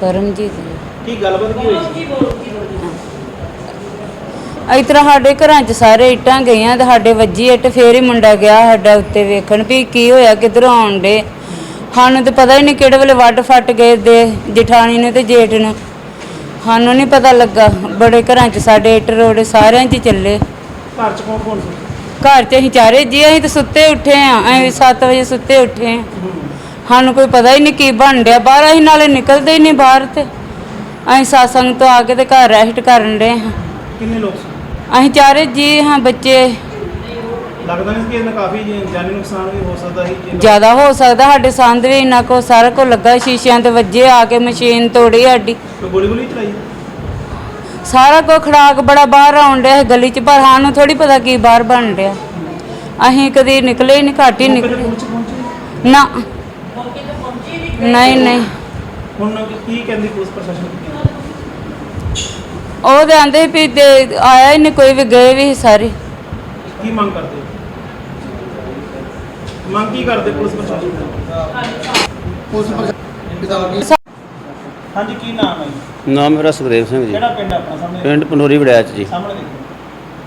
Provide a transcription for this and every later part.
ਪਰਮਜੀਤ ਜੀ। ਕੀ ਗੱਲਬਾਤ ਕੀ ਹੋਈ ਸੀ? ਇਸ ਤਰ੍ਹਾਂ ਸਾਡੇ ਘਰਾਂ 'ਚ ਸਾਰੇ ਇੱਟਾਂ ਗਈਆਂ ਤੇ ਸਾਡੇ ਵੱਜੀ ਇੱਟ ਫੇਰ ਹੀ ਮੁੰਡਾ ਗਿਆ ਸਾਡਾ ਉੱਤੇ ਵੇਖਣ ਵੀ ਕੀ ਹੋਇਆ ਕਿੱਧਰੋਂ ਆਉਣ ਡੇ ਸਾਨੂੰ ਤੇ ਪਤਾ ਹੀ ਨਹੀਂ ਕਿਹੜੇ ਵੇਲੇ ਵੱਡ ਫੱਟ ਗਏ ਦੇ ਜਠਾਣੀ ਨੇ ਤੇ ਜੇਠ ਨੂੰ। ਸਾਨੂੰ ਨਹੀਂ ਪਤਾ ਲੱਗਾ ਬੜੇ ਘਰਾਂ 'ਚ ਸਾਡੇ ਇੱਟ ਰੋੜੇ ਸਾਰਿਆਂ 'ਚ ਹੀ ਚੱਲੇ। ਘਰ ਚ ਕੌਣ ਕੌਣ ਸੀ? ਘਰ 'ਚ ਅਸੀਂ ਚਾਰੇ ਜੀ ਅਸੀਂ ਤਾਂ ਸੁੱਤੇ ਉੱਠੇ ਆ ਅਸੀਂ 7 ਵਜੇ ਸੁੱਤੇ ਉੱਠੇ ਆ ਸਾਨੂੰ ਕੋਈ ਪਤਾ ਹੀ ਨਹੀਂ ਕੀ ਬਣ ਰਿਹਾ। ਬਾਹਰ ਅਸੀਂ ਨਾਲੇ ਨਿਕਲਦੇ ਹੀ ਨਹੀਂ ਬਾਹਰ ਤੇ। ਅਸੀਂ ਸਾਸੰਗ ਤੋਂ ਆ ਕੇ ਤੇ ਘਰ ਰੈਸਟ ਕਰਨ ਦੇ ਹਾਂ। ਕਿੰਨੇ ਲੋਕ ਸੀ? ਅਸੀਂ ਚਾਰੇ ਜੀ ਹਾਂ ਬੱਚੇ। ਲੱਗਦਾ ਨਹੀਂ ਕਿ ਇਹਨਾਂ ਕਾਫੀ ਜੀ- ਜਾਨੀ ਨੁਕਸਾਨ ਵੀ ਹੋ ਸਕਦਾ ਸੀ ਜੇ ਜ਼ਿਆਦਾ ਹੋ ਸਕਦਾ। ਸਾਡੇ ਸੰਦ ਵੀ ਇੰਨਾ ਕੋ ਸਾਰਾ ਕੋ ਲੱਗਾ ਸ਼ੀਸ਼ਿਆਂ ਤੇ ਵੱਜੇ ਆ ਕੇ ਮਸ਼ੀਨ ਤੋੜੀ ਸਾਡੀ। ਕੋਈ ਗੋਲੀ ਗੋਲੀ ਚਲਾਈ? ਸਾਰਾ ਕੋ ਖੜਾਕ ਬੜਾ ਬਾਹਰ ਆਉਣ ਡਿਆ ਸੀ ਗਲੀ ਚ ਪਰ ਸਾਨੂੰ ਥੋੜੀ ਪਤਾ ਕੀ ਬਾਹਰ ਬਣ ਰਿਹਾ ਅਸੀਂ ਕਦੀ ਨਿਕਲੇ ਹੀ ਨਹੀਂ ਘੱਟ ਮੌਕੇ ਤੇ ਨਿਕਲੇ। ਪੁਲਿਸ ਪਹੁੰਚੀ? ਨਾ। ਨਹੀਂ ਨਹੀਂ। ਹੁਣ ਕੀ ਕਹਿੰਦੀ ਪੁਲਿਸ ਪ੍ਰਸ਼ਾਸਨ ਉਹ ਤੇ ਆਂਦੇ ਵੀ ਤੇ ਆਇਆ ਹੀ ਨਹੀਂ ਕੋਈ ਵੀ ਗਏ ਵੀ ਸਾਰੇ। ਕੀ ਮੰਗ ਕਰਦੇ ਹੋ? ਮੰਗ ਕੀ ਕਰਦੇ ਪੁਲਿਸ ਪ੍ਰਸ਼ਾਸਨ ਤੋਂ? ਪੁਲਿਸ ਪ੍ਰਸ਼ਾਸਨ ਵਿਧਾਨ ਹਾਂਜੀ ਕੀ ਨਾਮ ਹੈ ਜੀ? ਨਾਮ ਮੇਰਾ ਸੁਖਦੇਵ ਸਿੰਘ ਜੀ। ਕਿਹੜਾ ਪਿੰਡ ਆਪਣਾ ਸਾਹਮਣੇ? ਪਿੰਡ ਪੰਡੋਰੀ ਵੜੈਚ ਜੀ। ਸਾਹਮਣੇ ਦੇਖੋ।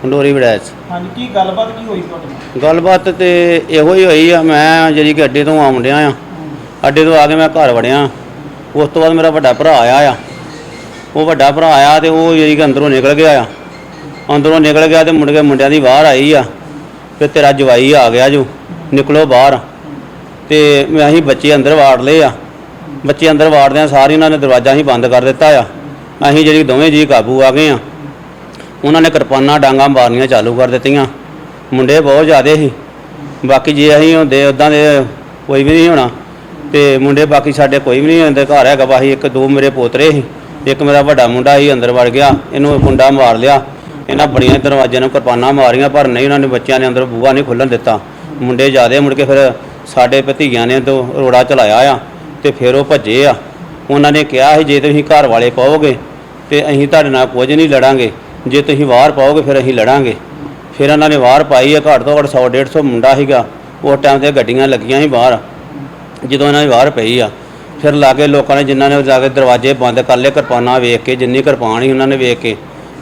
ਪੰਡੋਰੀ ਵੜੈਚ ਹਾਂਜੀ ਕੀ ਗੱਲਬਾਤ ਕੀ ਹੋਈ ਤੁਹਾਡੇ ਨਾਲ? ਗੱਲਬਾਤ ਤੇ ਇਹੋ ਹੀ ਹੋਈ ਆ ਮੈਂ ਜਿਹੜੀ ਕਿ ਅੱਡੇ ਤੋਂ ਆਉਣ ਡਿਆ ਆ। ਅੱਡੇ ਤੋਂ ਆ ਕੇ ਮੈਂ ਘਰ ਵੜਿਆ। ਉਸ ਤੋਂ ਬਾਅਦ ਮੇਰਾ ਵੱਡਾ ਭਰਾ ਆਇਆ ਆ। ਉਹ ਵੱਡਾ ਭਰਾ ਆਇਆ ਤੇ ਉਹ ਜਿਹੜੀ ਕਿ ਅੰਦਰੋਂ ਨਿਕਲ ਗਿਆ ਆ। ਅੰਦਰੋਂ ਨਿਕਲ ਗਿਆ ਤੇ ਮੁੰਡ ਕੇ ਮੁੰਡਿਆਂ ਦੀ ਬਾਹਰ ਆਈ ਆ। ਤੇ ਤੇਰਾ ਜਵਾਈ ਆ ਗਿਆ ਜੋ। ਨਿਕਲੋ ਬਾਹਰ। ਤੇ ਮੈਂ ਅਸੀਂ ਬੱਚੇ ਅੰਦਰ ਵਾੜ ਲਏ ਆ। ਬੱਚੇ ਅੰਦਰ ਵਾੜਦਿਆਂ ਸਾਰੇ ਉਹਨਾਂ ਨੇ ਦਰਵਾਜ਼ਾ ਹੀ ਬੰਦ ਕਰ ਦਿੱਤਾ ਆ। ਅਸੀਂ ਜਿਹੜੀ ਦੋਵੇਂ ਜੀ ਕਾਬੂ ਆ ਗਏ ਆ। ਉਹਨਾਂ ਨੇ ਕਿਰਪਾਨਾਂ ਡਾਂਗਾ ਮਾਰਨੀਆਂ ਚਾਲੂ ਕਰ ਦਿੱਤੀਆਂ। ਮੁੰਡੇ ਬਹੁਤ ਜ਼ਿਆਦੇ ਸੀ। ਬਾਕੀ ਜੇ ਅਸੀਂ ਹੁੰਦੇ ਉਦਾਂ ਦੇ ਕੋਈ ਵੀ ਨਹੀਂ ਹੋਣਾ। ਤੇ ਮੁੰਡੇ ਬਾਕੀ ਸਾਡੇ ਕੋਈ ਵੀ ਨਹੀਂ ਅੰਦਰ ਘਰ ਹੈਗਾ ਬਾਹੀ ਇੱਕ ਦੋ ਮੇਰੇ ਪੋਤਰੇ ਸੀ, ਇੱਕ ਮੇਰਾ ਵੱਡਾ ਮੁੰਡਾ ਸੀ, ਅੰਦਰ ਵੜ ਗਿਆ, ਇਹਨੂੰ ਮੁੰਡਾ ਮਾਰ ਲਿਆ, ਇਹਨਾਂ ਬੜੀਆਂ ਦਰਵਾਜ਼ਿਆਂ ਨੂੰ ਕਿਰਪਾਨਾਂ ਮਾਰੀਆਂ, ਪਰ ਨਹੀਂ ਉਹਨਾਂ ਨੇ ਬੱਚਿਆਂ ਨੇ ਅੰਦਰ ਬੂਹਾ ਨਹੀਂ ਖੁੱਲਣ ਦਿੱਤਾ। ਮੁੰਡੇ ਜ਼ਿਆਦੇ ਮੁੜ ਕੇ ਫਿਰ ਸਾਡੇ ਭਤੀਆਂ ਨੇ ਤੋਂ ਰੋੜਾ ਚਲਾਇਆ ਆ ਤੇ ਫਿਰ ਉਹ ਭੱਜੇ ਆ। ਉਹਨਾਂ ਨੇ ਕਿਹਾ ਸੀ, ਜੇ ਤੁਸੀਂ ਘਰ ਵਾਲੇ ਪਾਓਗੇ ਤੇ ਅਸੀਂ ਤੁਹਾਡੇ ਨਾਲ ਕੁਝ ਨਹੀਂ ਲੜਾਂਗੇ, ਜੇ ਤੁਸੀਂ ਵਾਰ ਪਾਓਗੇ ਫਿਰ ਅਸੀਂ ਲੜਾਂਗੇ। ਫਿਰ ਉਹਨਾਂ ਨੇ ਵਾਰ ਪਾਈ ਆ, ਘੱਟ ਤੋਂ ਘੱਟ 100 150 ਮੁੰਡਾ ਸੀਗਾ ਉਸ ਟਾਈਮ ਤੇ ਗੱਡੀਆਂ ਲੱਗੀਆਂ ਸੀ ਬਾਹਰ। ਜਦੋਂ ਇਹਨਾਂ ਦੀ ਬਾਹਰ ਪਈ ਆ, ਫਿਰ ਲਾਗੇ ਲੋਕਾਂ ਨੇ ਜਿਨ੍ਹਾਂ ਨੇ ਜਾ ਕੇ ਦਰਵਾਜ਼ੇ ਬੰਦ ਕਰ ਲਏ, ਕਿਰਪਾਨਾਂ ਵੇਖ ਕੇ, ਜਿੰਨੀ ਕਿਰਪਾਨ ਸੀ ਉਹਨਾਂ ਨੇ ਵੇਖ ਕੇ,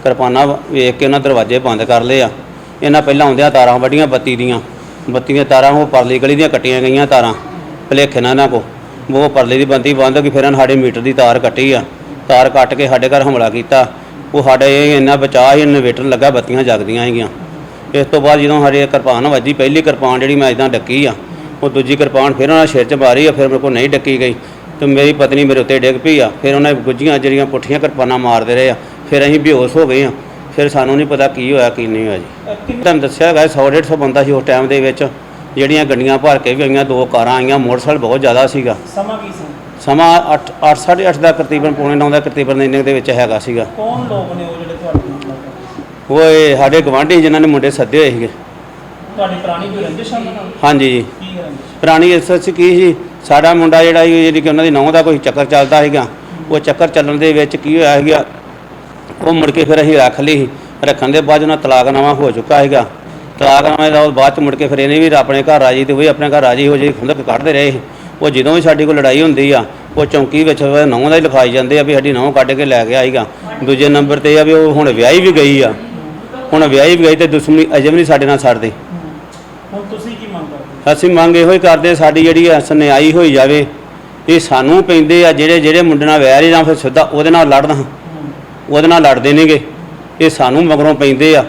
ਕਿਰਪਾਨਾਂ ਵੇਖ ਕੇ ਉਹਨਾਂ ਦਰਵਾਜ਼ੇ ਬੰਦ ਕਰ ਲਏ ਆ। ਇਹਨਾਂ ਪਹਿਲਾਂ ਆਉਂਦਿਆਂ ਤਾਰਾਂ ਵੱਡੀਆਂ ਬੱਤੀ ਦੀਆਂ ਬੱਤੀ ਦੀਆਂ ਤਾਰਾਂ, ਉਹ ਪਰਲੀ ਗਲੀ ਦੀਆਂ ਕੱਟੀਆਂ ਗਈਆਂ ਤਾਰਾਂ, ਭੁਲੇਖੇ ਨਾਲ ਇਹਨਾਂ ਕੋ ਉਹ ਪਰਲੀ ਦੀ ਬੰਦੀ ਬੰਦ ਹੋ ਗਈ, ਫਿਰ ਇਹਨਾਂ ਸਾਡੇ ਮੀਟਰ ਦੀ ਤਾਰ ਕੱਟੀ ਆ। ਤਾਰ ਕੱਟ ਕੇ ਸਾਡੇ ਘਰ ਹਮਲਾ ਕੀਤਾ। ਉਹ ਸਾਡੇ ਇਹ ਇੰਨਾ ਬਚਾਅ ਹੀ ਇਨਵੇਟਰ ਲੱਗਾ, ਬੱਤੀਆਂ ਜਗਦੀਆਂ ਹੈਗੀਆਂ ਇਸ ਤੋਂ ਬਾਅਦ ਜਦੋਂ ਸਾਡੇ ਕਿਰਪਾਨ ਵੱਜੀ, ਪਹਿਲੀ ਕਿਰਪਾਨ ਜਿਹੜੀ ਮੈਂ ਇਦਾਂ ਡੱਕੀ ਆ ਉਹ ਦੂਜੀ ਕਿਰਪਾਨ ਫਿਰ ਉਹਨਾਂ ਸਿਰ 'ਚ ਮਾਰੀ ਆ ਫਿਰ ਮੇਰੇ ਕੋਲ ਨਹੀਂ ਡੱਕੀ ਗਈ। ਤੇ ਮੇਰੀ ਪਤਨੀ ਮੇਰੇ ਉੱਤੇ ਡਿੱਗ ਪਈ ਆ। ਫਿਰ ਉਹਨਾਂ ਗੁੱਜੀਆਂ ਜਿਹੜੀਆਂ ਪੁੱਠੀਆਂ ਕਿਰਪਾਨਾਂ ਮਾਰਦੇ ਰਹੇ ਆ। ਫਿਰ ਅਸੀਂ ਬੇਹੋਸ਼ ਹੋ ਗਏ ਆ। ਫਿਰ ਸਾਨੂੰ ਨਹੀਂ ਪਤਾ ਕੀ ਹੋਇਆ ਕੀ ਨਹੀਂ ਹੋਇਆ ਜੀ। ਤੁਹਾਨੂੰ ਦੱਸਿਆ ਹੈਗਾ 100 150 ਬੰਦਾ ਸੀ ਉਸ ਟਾਈਮ ਦੇ ਵਿੱਚ ਜਿਹੜੀਆਂ ਗੱਡੀਆਂ ਭਰ ਕੇ ਵੀ ਆਈਆਂ ਦੋ ਕਾਰਾਂ ਆਈਆਂ ਮੋਟਰਸਾਈਕਲ ਬਹੁਤ ਜ਼ਿਆਦਾ ਸੀਗਾ। ਸਮਾਂ ਕੀ ਸੀ? ਸਮਾਂ 8 8 8:30 ਦਾ ਤਕਰੀਬਨ ਪੌਣੇ 9 ਦਾ ਤਕਰੀਬਨ ਇੰਨੇ ਦੇ ਵਿੱਚ ਹੈਗਾ ਸੀਗਾ। ਕੌਣ ਲੋਕ ਨੇ ਉਹ ਜਿਹੜੇ ਤੁਹਾਡੇ ਨਾਲ? ਉਹ ਇਹ ਸਾਡੇ ਗਵਾਂਢੀ ਜਿਨ੍ਹਾਂ ਨੇ ਮੁੰਡੇ ਸੱਦੇ ਹੋਏ ਸੀਗੇ। ਤੁਹਾਡੀ ਪੁਰਾਣੀ ਕੋਈ ਰੰਜਿਸ਼ ਹੈ ਉਹਨਾਂ ਨਾਲ? ਹਾਂਜੀ ਜੀ। ਕੀ ਰੰਜਿਸ਼? ਪੁਰਾਣੀ ਇਸ ਵਿੱਚ ਕੀ ਸੀ? ਸਾਡਾ ਮੁੰਡਾ ਜਿਹੜਾ ਸੀ ਜਿਹੜੀ ਕਿ ਉਹਨਾਂ ਦੀ ਨੌਂ ਦਾ ਕੋਈ ਚੱਕਰ ਚੱਲਦਾ ਸੀਗਾ ਉਹ ਚੱਕਰ ਚੱਲਣ ਦੇ ਵਿੱਚ ਕੀ ਹੋਇਆ ਸੀਗਾ? ਉਹ ਮੁੜ ਕੇ ਫਿਰ ਅਸੀਂ ਰੱਖ ਲਈ ਸੀ। ਰੱਖਣ ਦੇ ਬਾਅਦ ਉਹਨਾਂ ਤਲਾਕਨਾਮਾ ਹੋ ਚੁੱਕਾ ਸੀਗਾ। ਤਲਾਕਨਾਮੇ ਦਾ ਬਾਅਦ ਚ ਮੁੜ ਕੇ ਫਿਰ ਇਹਨੇ ਵੀ ਆਪਣੇ ਘਰ ਰਾਜੀ ਤੇ ਉਹ ਵੀ ਆਪਣੇ ਘਰ ਰਾਜੀ ਹੋ ਜੀ ਖੁੰਦਕ ਕੱਢਦੇ ਰਹੇ। ਉਹ ਜਦੋਂ ਵੀ ਸਾਡੀ ਕੋਈ ਲੜਾਈ ਹੁੰਦੀ ਆ ਉਹ ਚੌਂਕੀ ਵਿੱਚ ਨੌਂ ਦਾ ਹੀ ਲਿਖਾਈ ਜਾਂਦੇ ਆ ਵੀ ਸਾਡੀ ਨੌਂ ਕੱਢ ਕੇ ਲੈ ਕੇ ਆਈਗਾ ਦੂਜੇ ਨੰਬਰ ਤੇ ਇਹ ਆ ਵੀ ਉਹ ਹੁਣ ਵਿਆਹੀ ਵੀ ਗਈ ਆ। ਹੁਣ ਵਿਆਹੀ ਵੀ ਗਈ ਤੇ ਦੁਸ਼ਮਣੀ ਅਜੇ ਵੀ ਨਹੀਂ ਸਾਡੇ ਨਾਲ ਛੱਡਦੇ ਹੁਣ ਤੁਸੀਂ ਕੀ ਮੰਗ ਕਰਦੇ ਅਸੀਂ ਮੰਗ ਇਹੋ ਹੀ ਕਰਦੇ ਸਾਡੀ ਜਿਹੜੀ ਸੁਣਾਈ ਹੋਈ ਜਾਵੇ। ਇਹ ਸਾਨੂੰ ਪੈਂਦੇ ਆ ਜਿਹੜੇ ਜਿਹੜੇ ਮੁੰਡੇ ਨਾਲ ਵੈਰ ਜਾਂ ਫਿਰ ਸਿੱਧਾ ਉਹਦੇ ਨਾਲ ਲੜਨਾ। ਉਹਦੇ ਨਾਲ ਲੜਦੇ ਨੇਗੇ। ਇਹ ਸਾਨੂੰ ਮਗਰੋਂ ਪੈਂਦੇ ਆ।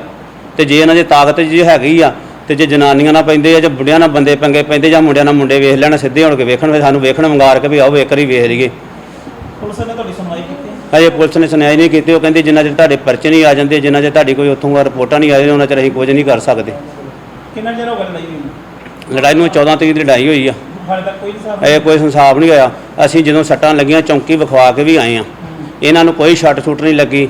ਤੇ ਜੇ ਇਹਨਾਂ ਦੀ ਤਾਕਤ ਜੇ ਹੈਗੀ ਆ ਤੇ ਜੇ ਜਨਾਨੀਆਂ ਨਾਲ ਪੈਂਦੇ ਆ ਜਾਂ ਬੁੱਢਿਆਂ ਨਾਲ ਬੰਦੇ ਪੰਗੇ ਪੈਂਦੇ ਜਾਂ ਮੁੰਡਿਆਂ ਨਾਲ ਮੁੰਡੇ ਵੇਖ ਲੈਣ ਸਿੱਧੇ ਹੋਣ ਕੇ ਵੇਖਣ ਵੀ ਸਾਨੂੰ ਵੇਖਣ ਮੰਗਾਰ ਕੇ ਵੀ ਆਓ ਇੱਕ ਵਾਰੀ ਵੇਖ ਲਈਏ। ਪੁਲਿਸ ਨੇ ਤੁਹਾਡੀ ਸੁਣਵਾਈ ਕੀਤੀ? ਹਜੇ ਪੁਲਿਸ ਨੇ ਸੁਣਾਈ ਨਹੀਂ ਕੀਤੀ। ਉਹ ਕਹਿੰਦੇ ਜਿੰਨਾ ਚਿਰ ਤੁਹਾਡੇ ਪਰਚੇ ਨਹੀਂ ਆ ਜਾਂਦੇ ਜਿੰਨਾ ਚਿਰ ਤੁਹਾਡੀ ਕੋਈ ਉੱਥੋਂ ਰਿਪੋਰਟਾਂ ਨਹੀਂ ਆ ਜਾਂਦੀਆਂ ਉਹਨਾਂ ਚਿਰ ਅਸੀਂ ਕੁਝ ਨਹੀਂ ਕਰ ਸਕਦੇ। ਕਿੰਨਾ ਚਿਰ ਹੋ ਗਿਆ ਲੜਾਈ? ਲੜਾਈ ਨੂੰ 14 ਤਰੀਕ ਦੀ ਲੜਾਈ ਹੋਈ ਆ। ਹਾਲੇ ਤੱਕ ਕੋਈ ਹਿਸਾਬ ਇਹ ਕੋਈ ਸੰਸਾਬ ਨਹੀਂ ਹੋਇਆ। ਅਸੀਂ ਜਦੋਂ ਸੱਟਾਂ ਲੱਗੀਆਂ ਚੌਂਕੀ ਵਿਖਵਾ ਕੇ ਵੀ ਆਏ ਆ। ਇਹਨਾਂ ਨੂੰ ਕੋਈ ਛੱਟ ਛੁੱਟ ਨਹੀਂ ਲੱਗੀ।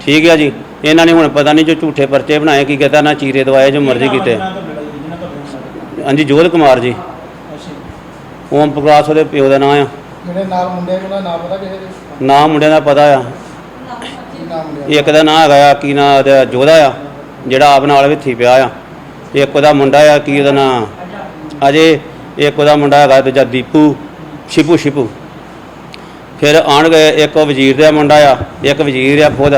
ਠੀਕ ਹੈ ਜੀ। ਇਹਨਾਂ ਨੇ ਹੁਣ ਪਤਾ ਨਹੀਂ ਜੋ ਝੂਠੇ ਪਰਚੇ ਬਣਾਏ ਕੀ ਕਹਤਾ ਨਾ ਚੀਰੇ ਦਵਾਏ ਜੋ ਮਰਜ਼ੀ ਕੀਤੇ। ਹਾਂਜੀ ਜੋਧ ਕੁਮਾਰ ਜੀ। ਓਮ ਪ੍ਰਕਾਸ਼ ਉਹਦੇ ਪਿਓ ਦਾ ਨਾਂ ਆ। ਜਿਹੜੇ ਨਾਲ ਮੁੰਡੇ ਦਾ ਨਾਮ ਪਤਾ ਕਿਸੇ ਦੇ? ਨਾਮ ਪਤਾ ਆ। ਨਾਮ ਇੱਕ ਦਾ ਨਾਂ ਹੈਗਾ ਆ ਕੀ ਨਾਂ ਉਹਦਾ ਜੋਧਾ ਆ ਜਿਹੜਾ ਆਪ ਨਾਲ ਵਿੱਥੀ ਪਿਆ ਆ। ਇੱਕ ਉਹਦਾ ਮੁੰਡਾ ਆ ਕੀ ਉਹਦਾ ਨਾਂ? ਅਜੇ ਇੱਕ ਉਹਦਾ ਮੁੰਡਾ ਹੈਗਾ ਦੂਜਾ ਦੀਪੂ ਸ਼ਿਪੂ ਸ਼ਿਪੂ ਫਿਰ ਆਣ ਗਏ ਇੱਕ ਉਹ ਵਜ਼ੀਰ ਦਾ ਮੁੰਡਾ ਆ ਇੱਕ ਵਜ਼ੀਰ ਆ ਖੁਦ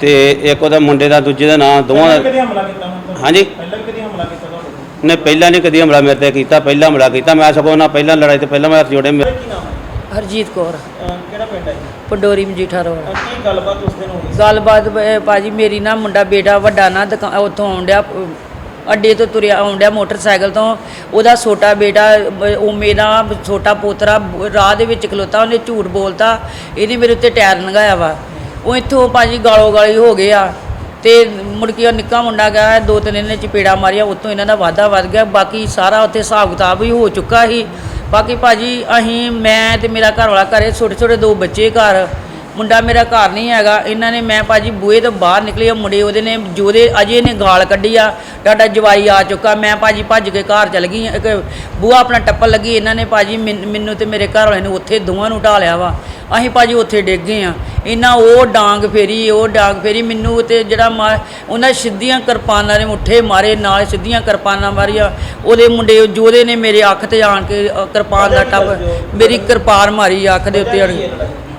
ਤੇ ਇੱਕ ਉਹਦਾ ਮੁੰਡੇ ਦਾ ਦੂਜੇ ਦਾ ਨਾਂ ਦੋਵਾਂ ਪਹਿਲਾਂ ਦਾ ਕਦੀ ਹਮਲਾ ਕੀਤਾ? ਹਾਂਜੀ ਪਹਿਲਾਂ ਵੀ ਕਦੀ ਹਮਲਾ ਕੀਤਾ ਤੁਹਾਡੇ ਤੇ? ਨੇ ਪਹਿਲਾਂ ਨਹੀਂ ਕਦੀ ਹਮਲਾ ਮੇਰੇ ਤੇ ਕੀਤਾ ਪਹਿਲਾਂ ਹਮਲਾ ਕੀਤਾ ਮੈਂ ਸਗੋਂ ਨਾ ਪਹਿਲਾਂ ਲੜਾਈ ਤੇ ਪਹਿਲਾਂ ਮੈਂ ਹੱਥ ਜੋੜੇ ਮੇਰੇ ਕੀ ਨਾਮ ਹੈ ਹਰਜੀਤ ਕੌਰ ਅਹ ਕਿਹੜਾ ਪਿੰਡ ਹੈ ਜੀ? ਪੰਡੋਰੀ ਮਜੀਠਾ ਰੋਡ ਅਹ ਕੀ ਗੱਲਬਾਤ ਉਸ ਦਿਨ ਹੋਈ ਸੀ? ਗੱਲਬਾਤ ਬ- ਭਾਜੀ ਮੇਰੀ ਨਾ ਮੁੰਡਾ ਬੇਟਾ ਵੱਡਾ ਨਾ ਦੁਕਾ- ਉੱਥੋਂ ਆਉਣ ਡਿਆ ਅੱਡੇ ਤੋਂ ਤੁਰਿਆ ਆਉਣ ਡਿਆ ਮੋਟਰਸਾਈਕਲ ਤੋਂ। ਉਹਦਾ ਛੋਟਾ ਬੇਟਾ ਬ- ਉਹ ਮੇਰਾ ਛੋਟਾ ਪੋਤਰਾ ਰਾਹ ਦੇ ਵਿੱਚ ਖਲੋਤਾ, ਉਹਨੇ ਝੂਠ ਬੋਲਤਾ। ਇਹਨੇ ਮੇਰੇ ਉੱਤੇ ਟਾਇਰ ਲੰਘਾਇਆ ਵਾ। ਉਹ ਇੱਥੋਂ ਭਾਜੀ ਗਾਲੋ ਗਾਲੀ ਹੋ ਗਏ ਆ। ਤੇ ਮੁੜ ਕੇ ਉਹ ਨਿੱਕਾ ਮੁੰਡਾ ਗਿਆ, ਦੋ ਤਿੰਨ ਇਹਨੇ ਚਪੇੜਾ ਮਾਰੀਆਂ, ਉਤੋਂ ਇਹਨਾਂ ਦਾ ਵਾਧਾ ਵੱਧ ਗਿਆ। ਬਾਕੀ ਸਾਰਾ ਉੱਥੇ ਹਿਸਾਬ ਕਿਤਾਬ ਵੀ ਹੋ ਚੁੱਕਾ ਸੀ। ਬਾਕੀ ਭਾਜੀ ਅਸੀਂ, ਮੈਂ ਤੇ ਮੇਰਾ ਘਰ ਵਾਲਾ ਘਰੇ ਛੋਟੇ ਛੋਟੇ ਦੋ ਬੱਚੇ ਘਰ। ਮੁੰਡਾ ਮੇਰਾ ਘਰ ਨਹੀਂ ਹੈਗਾ ਇਹਨਾਂ ਨੇ ਮੈਂ ਭਾਜੀ ਬੂਹੇ ਤੋਂ ਬਾਹਰ ਨਿਕਲੇ ਉਹ ਮੁੰਡੇ ਉਹਦੇ ਨੇ ਜੋਦੇ ਅਜੇ ਨੇ ਗਾਲ ਕੱਢੀ ਆ ਤੁਹਾਡਾ ਜਵਾਈ ਆ ਚੁੱਕਾ ਮੈਂ ਭਾਜੀ ਭੱਜ ਕੇ ਘਰ ਚਲ ਗਈ ਇੱਕ ਬੂਹਾ ਆਪਣਾ ਟੱਪਣ ਲੱਗੀ ਇਹਨਾਂ ਨੇ ਭਾਜੀ ਮੈਨ- ਤੇ ਮੇਰੇ ਘਰ ਵਾਲੇ ਨੂੰ ਉੱਥੇ ਦੋਵਾਂ ਨੂੰ ਢਾ ਲਿਆ ਵਾ ਅਸੀਂ ਭਾਜੀ ਉੱਥੇ ਡਿੱਗ ਗਏ ਆ ਇਹਨਾਂ ਉਹ ਡਾਂਗ ਫੇਰੀ ਉਹ ਡਾਂਗ ਫੇਰੀ ਮੈਨੂੰ ਤੇ ਜਿਹੜਾ ਉਹਨਾਂ ਸਿੱਧੀਆਂ ਕਿਰਪਾਨਾਂ ਦੇ ਮੁੱਠੇ ਮਾਰੇ ਨਾਲ ਸਿੱਧੀਆਂ ਕਿਰਪਾਨਾਂ ਮਾਰੀਆਂ ਉਹਦੇ ਮੁੰਡੇ ਜੋਦੇ ਨੇ ਮੇਰੇ ਅੱਖ ਤੇ ਆਣ ਕੇ ਕਿਰਪਾਨ ਦਾ ਟੱਪ ਮੇਰੀ ਕਿਰਪਾਨ ਮਾਰੀ ਅੱਖ ਦੇ ਉੱਤੇ ਅੜ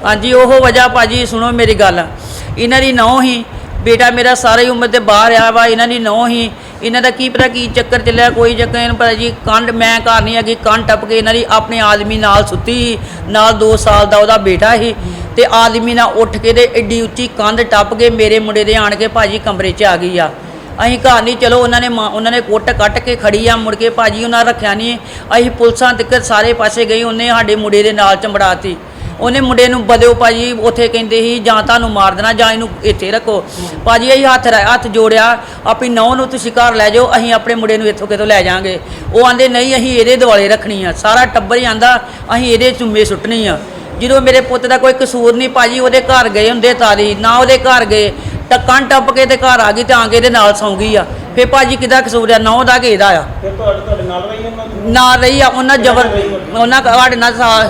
ਹਾਂਜੀ ਉਹ ਵਜ੍ਹਾ ਭਾਜੀ ਸੁਣੋ ਮੇਰੀ ਗੱਲ। ਇਹਨਾਂ ਦੀ ਨੌ ਹੀ ਬੇਟਾ ਮੇਰਾ ਸਾਰੀ ਉਮਰ 'ਤੇ ਬਾਹਰ ਆ ਵਾ ਇਹਨਾਂ ਦੀ ਨੌ ਹੀ। ਇਹਨਾਂ ਦਾ ਕੀ ਪਤਾ ਕੀ ਚੱਕਰ ਚੱਲਿਆ ਕੋਈ ਚੱਕਰ ਇਹਨੂੰ ਪਤਾ ਜੀ ਕੰਡ ਮੈਂ ਘਰ ਨਹੀਂ ਹੈਗੀ ਕੰਡ ਟੱਪ ਕੇ ਇਹਨਾਂ ਦੀ ਆਪਣੇ ਆਦਮੀ ਨਾਲ ਸੁੱਤੀ ਸੀ, ਨਾਲ 2 ਸਾਲ ਦਾ ਉਹਦਾ ਬੇਟਾ ਸੀ। ਤੇ ਆਦਮੀ ਨਾਲ ਉੱਠ ਕੇ ਤੇ ਐਡੀ ਉੱਚੀ ਕੰਧ ਟੱਪ ਕੇ ਮੇਰੇ ਮੁੰਡੇ ਦੇ ਆਣ ਕੇ ਭਾਜੀ ਕਮਰੇ 'ਚ ਆ ਗਈ ਆ। ਅਸੀਂ ਘਰ ਨਹੀਂ ਚਲੋ ਉਹਨਾਂ ਨੇ ਮਾਂ- ਉਹਨਾਂ ਨੇ ਕੁੱਟ ਕੱਟ ਕੇ ਖੜੀ ਆ ਮੁੜ ਕੇ ਭਾਜੀ ਉਹਨਾਂ ਰੱਖਿਆ ਨਹੀਂ। ਅਸੀਂ ਪੁਲਿਸਾਂ ਤੱਕ ਸਾਰੇ ਪਾਸੇ ਗਈ ਉਹਨੇ ਸਾਡੇ ਮੁੰਡੇ ਦੇ ਨਾਲ ਚੰਬੜਾਤੀ। ਉਹਨੇ ਮੁੰਡੇ ਨੂੰ ਬਦਿਓ ਭਾਜੀ ਉੱਥੇ ਕਹਿੰਦੇ ਸੀ ਜਾਂ ਤੁਹਾਨੂੰ ਮਾਰ ਦੇਣਾ ਜਾਂ ਇਹਨੂੰ ਇੱਥੇ ਰੱਖੋ। ਭਾਜੀ ਅਸੀਂ ਹੱਥ ਰ- ਹੱਥ ਜੋੜਿਆ ਆਪਣੀ ਨੌਂ ਨੂੰ ਤੁਸੀਂ ਘਰ ਲੈ ਜਾਓ ਅਸੀਂ ਆਪਣੇ ਮੁੰਡੇ ਨੂੰ ਇੱਥੋਂ ਕਿਤੋਂ ਲੈ ਜਾਾਂਗੇ ਉਹ ਆਂਦੇ ਨਹੀਂ ਅਸੀਂ ਇਹਦੇ ਦੁਆਲੇ ਰੱਖਣੀ ਆ। ਸਾਰਾ ਟੱਬਰ ਹੀ ਆਂਦਾ ਅਸੀਂ ਇਹਦੇ ਚੁੰਮੇ ਸੁੱਟਣੀ ਆ। ਜਦੋਂ ਮੇਰੇ ਪੁੱਤ ਦਾ ਕੋਈ ਕਸੂਰ ਨਹੀਂ ਭਾਜੀ ਉਹਦੇ ਘਰ ਗਏ ਹੁੰਦੇ ਤਾਰੀ ਨਾ ਉਹਦੇ ਘਰ ਗਏ। ਟੱਕਾਂ ਟੱਪ ਕੇ ਤੇ ਘਰ ਆ ਗਈ ਤੇ ਆ ਕੇ ਇਹਦੇ ਨਾਲ ਸੌਂ ਗਈ ਆ। ਫੇ ਭਾਜੀ ਕਿਹਦਾ ਕਸੂਰ ਆ? ਨੌ ਦਾ ਕਿ ਇਹਦਾ ਆ? ਫਿਰ ਤੁਹਾਡੇ ਤੁਹਾਡੇ ਨਾਲ ਰਹੀ ਉਹਨਾਂ ਦੀ? ਨਾਲ ਰਹੀ ਆ ਉਹਨਾਂ ਜਬਰ ਉਹਨਾਂ ਸਾਡੇ ਨਾਲ ਸਾ-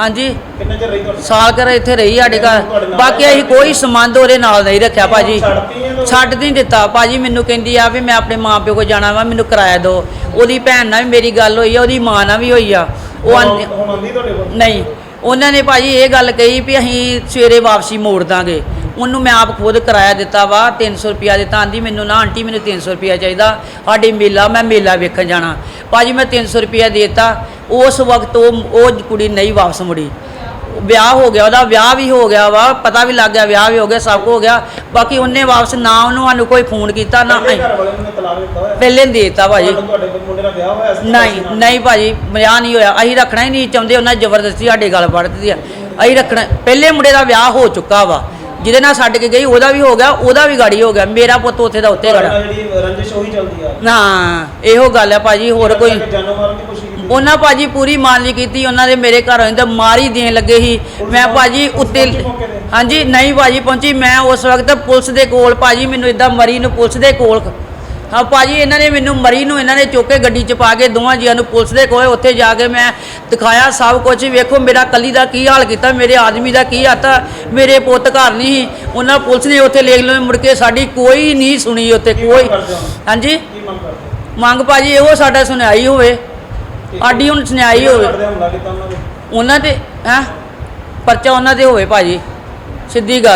ਹਾਂਜੀ। ਕਿੰਨੇ ਚਿਰ ਰਹੀ ਤੁਹਾਡੇ? ਸਾਲ ਕਰ ਇੱਥੇ ਰਹੀ ਸਾਡੇ ਘਰ। ਬਾਕੀ ਅਸੀਂ ਕੋਈ ਸੰਬੰਧ ਉਹਦੇ ਨਾਲ ਨਹੀਂ ਰੱਖਿਆ ਭਾਜੀ। ਛੱਡ ਨਹੀਂ ਦਿੱਤਾ। ਭਾਜੀ ਮੈਨੂੰ ਕਹਿੰਦੀ ਆ ਵੀ ਮੈਂ ਆਪਣੇ ਮਾਪਿਓ ਕੋਲ ਜਾਣਾ ਵਾ ਮੈਨੂੰ ਕਿਰਾਇਆ ਦਿਓ। ਉਹਦੀ ਭੈਣ ਨਾਲ ਵੀ ਮੇਰੀ ਗੱਲ ਹੋਈ ਆ ਉਹਦੀ ਮਾਂ ਨਾਲ ਵੀ ਹੋਈ ਆ। ਉਹ ਆਂਦੀ- ਹੁਣ ਹੁਣ ਆਉਂਦੀ ਤੁਹਾਡੇ ਕੋਲ? ਨਹੀਂ। ਉਹਨਾਂ ਨੇ ਭਾਜੀ ਇਹ ਗੱਲ ਕਹੀ ਵੀ ਅਸੀਂ ਸਵੇਰੇ ਵਾਪਸੀ ਮੋੜ ਦਾਂਗੇ। ਉਹਨੂੰ ਮੈਂ ਆਪ ਖੁਦ ਕਿਰਾਇਆ ਦਿੱਤਾ ਵਾ 300 ਰੁਪਿਆ ਦਿੱਤਾ। ਆਂਦੀ ਮੈਨੂੰ ਨਾ ਆਂਟੀ ਮੈਨੂੰ 300 ਰੁਪਿਆ ਚਾਹੀਦਾ। ਸਾਡੇ ਮੇਲਾ ਮੈਂ ਮੇਲਾ ਵੇਖਣ ਜਾਣਾ। ਭਾਜੀ ਮੈਂ 300 ਰੁਪਿਆ ਦੇਤਾ। ਉਸ ਵਕਤ ਉਹ ਉਹ ਕੁੜੀ ਨਹੀਂ ਵਾਪਸ ਮੁੜੀ। ਵਿਆਹ ਹੋ ਗਿਆ ਉਹਦਾ ਵਿਆਹ ਵੀ ਹੋ ਗਿਆ ਵਾ ਪਤਾ ਵੀ ਲੱਗ ਗਿਆ ਵਿਆਹ ਵੀ ਹੋ ਗਿਆ ਸਭ ਕੁਝ ਹੋ ਗਿਆ। ਬਾਕੀ ਉਹਨੇ ਵਾਪਸ ਨਾ ਉਹਨੂੰ ਸਾਨੂੰ ਕੋਈ ਫੋਨ ਕੀਤਾ ਨਾ ਪਹਿਲੇ ਦੇ ਦਿੱਤਾ ਭਾਜੀ। ਨਹੀਂ ਨਹੀਂ ਭਾਜੀ ਵਿਆਹ ਨਹੀਂ ਹੋਇਆ। ਅਸੀਂ ਰੱਖਣਾ ਹੀ ਨਹੀਂ ਚਾਹੁੰਦੇ ਉਹਨਾਂ ਜ਼ਬਰਦਸਤੀ ਸਾਡੇ ਗੱਲ ਫੜ ਦਿੱਤੀ ਆ। ਅਸੀਂ ਰੱਖਣਾ ਪਹਿਲੇ ਮੁੰਡੇ ਦਾ ਵਿਆਹ ਹੋ ਚੁੱਕਾ ਵਾ। ਜਿਹਦੇ ਨਾਲ ਛੱਡ ਕੇ ਗਈ ਉਹਦਾ ਵੀ ਹੋ ਗਿਆ ਉਹਦਾ ਵੀ ਗਾੜੀ ਹੋ ਗਿਆ। ਮੇਰਾ ਪੁੱਤ ਉੱਥੇ ਦਾ ਉੱਤੇ ਤੁਹਾਡੇ ਖੜਾ। ਨਾਲ ਜਿਹੜੀ ਰੰਜਿਸ਼ ਉਹੀ ਚੱਲਦੀ ਆ। ਨਾ ਇਹੋ ਗੱਲ ਹੈ ਭਾਜੀ ਹੋਰ ਕੋਈ ਜਾਨੋਂ ਮਾਰਨ ਦੀ ਕੋਸ਼ਿਸ਼ ਉਹਨਾਂ ਭਾਜੀ ਪੂਰੀ ਮਾਨਲੀ ਕੀਤੀ ਉਹਨਾਂ ਦੇ ਮੇਰੇ ਘਰ ਤਾਂ ਮਾਰੀ ਦੇਣ ਲੱਗੇ ਸੀ। ਮੈਂ ਭਾਜੀ ਉੱਤੇ? ਹਾਂਜੀ ਨਹੀਂ ਭਾਜੀ ਪਹੁੰਚੀ ਮੈਂ ਉਸ ਵਕਤ ਪੁਲਿਸ ਦੇ ਕੋਲ ਭਾਜੀ ਮੈਨੂੰ ਇਦਾਂ ਮਰੀ ਨੂੰ ਪੁਲਿਸ ਦੇ ਕੋਲ। ਹਾਂ ਭਾਜੀ ਇਹਨਾਂ ਨੇ ਮੈਨੂੰ ਮਰੀ ਨੂੰ ਇਹਨਾਂ ਨੇ ਚੁੱਕ ਕੇ ਗੱਡੀ 'ਚ ਪਾ ਕੇ ਦੋਵਾਂ ਜੀਆਂ ਨੂੰ ਪੁਲਿਸ ਦੇ ਕੋਲ ਉੱਥੇ ਜਾ ਕੇ ਮੈਂ ਦਿਖਾਇਆ ਸਭ ਕੁਝ ਵੇਖੋ ਮੇਰਾ ਕੱਲੀ ਦਾ ਕੀ ਹਾਲ ਕੀਤਾ ਮੇਰੇ ਆਦਮੀ ਦਾ ਕੀ ਹਾਤਾ ਮੇਰੇ ਪੁੱਤ ਘਰ ਨਹੀਂ ਸੀ। ਉਹਨਾਂ ਪੁਲਿਸ ਨੇ ਉੱਥੇ ਲੈ ਲਿਆ ਮੁੜ ਕੇ ਸਾਡੀ ਕੋਈ ਨਹੀਂ ਸੁਣੀ ਉੱਥੇ ਕੋਈ? ਹਾਂਜੀ? ਮੰਗ ਭਾਜੀ ਇਹੋ ਸਾਡਾ ਸੁਣਾਈ ਹੋਵੇ। ਸਾਡੀ ਹੁਣ ਸੁਣਾਈ ਹੋਵੇ। ਉਹਨਾਂ ਤੇ ਹੈ? ਪਰਚਾ ਉਹਨਾਂ ਤੇ ਹੋਵੇ ਭਾਜੀ। ਸਿੱਧੀ ਗੱਲ।